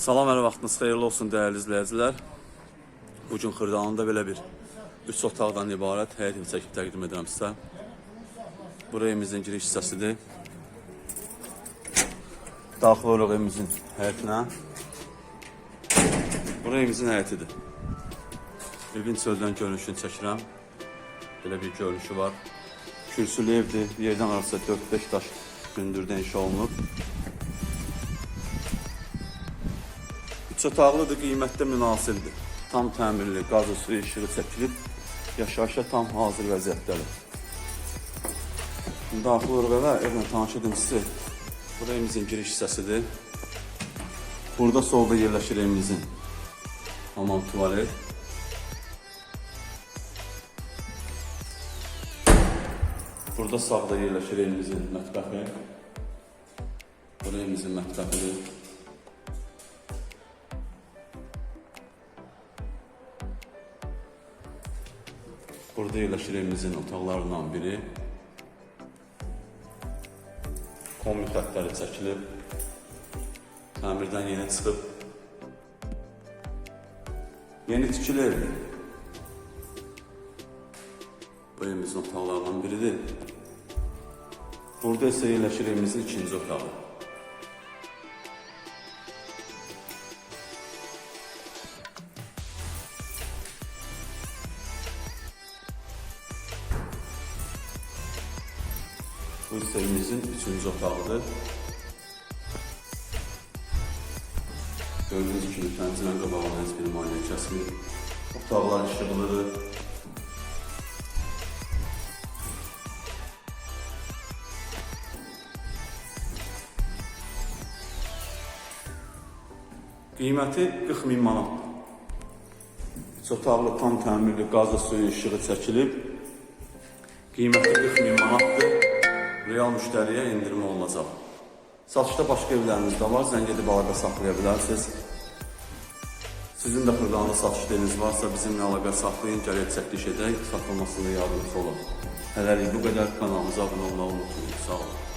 Salam, hər vaxtınız xeyirli olsun dəyərli izləyicilər. Bu gün Xırdalanında belə bir 3 otaqdan ibarət həyət evi çəkib təqdim edirəm sizə. Bura evimizin giriş hissəsidir. Daxil oluq evimizin həyətinə. Bura evimizin həyətidir. Evin çöldən görünüşünü çəkirəm. Belə bir görünüşü var. Kürsülü evdir. Yerdən arası 4-5 daş gündürdə inşa olunub. Üç otaqlıdır, qiymətdə münasibdir. Tam təmirli, qazı suyu işığı çəkilib, yaşayışa tam hazır vəziyyətdədir. Daxil oluruq evə, evlə tanış edim sizi. Bura evimizin giriş hissəsidir. Burada solda yerləşir evimizin hamam tuvalet. Burada sağda yerləşir evimizin mətbəxi. Bura evimizin mətbəxidir. Burada yerləşir evimizin otaqlarından biri. Kombi xətləri çəkilib. Təmirdən yeni çıxıb. Yeni tikili evdir. Bu evimizin otaqlarından biridir. Burada isə yerləşir evimizin ikinci otağı. Bu isə evimizin üçüncü otağıdır. Gördüğünüz kimi qabağında heç bir müayinə kəsmir. Otaqlar işıqlıdır. Qiyməti 40 min manatdır. Üç tam təmirli qazlı suyu işığı çəkilib. Qiyməti 40 min manatdır. Real müştəriyə endirim olunacaq. Satışda başqa evlərimiz də var, zəng edib əlaqə saxlaya bilərsiniz. Sizin də xırdalanlı satış yeriniz varsa bizimlə əlaqə saxlayın, gələk çəkiliş edək, satılmasında yardımcı olun. Hələlik bu qədər kanalımıza abunə olmağı unutmayın. Sağ olun.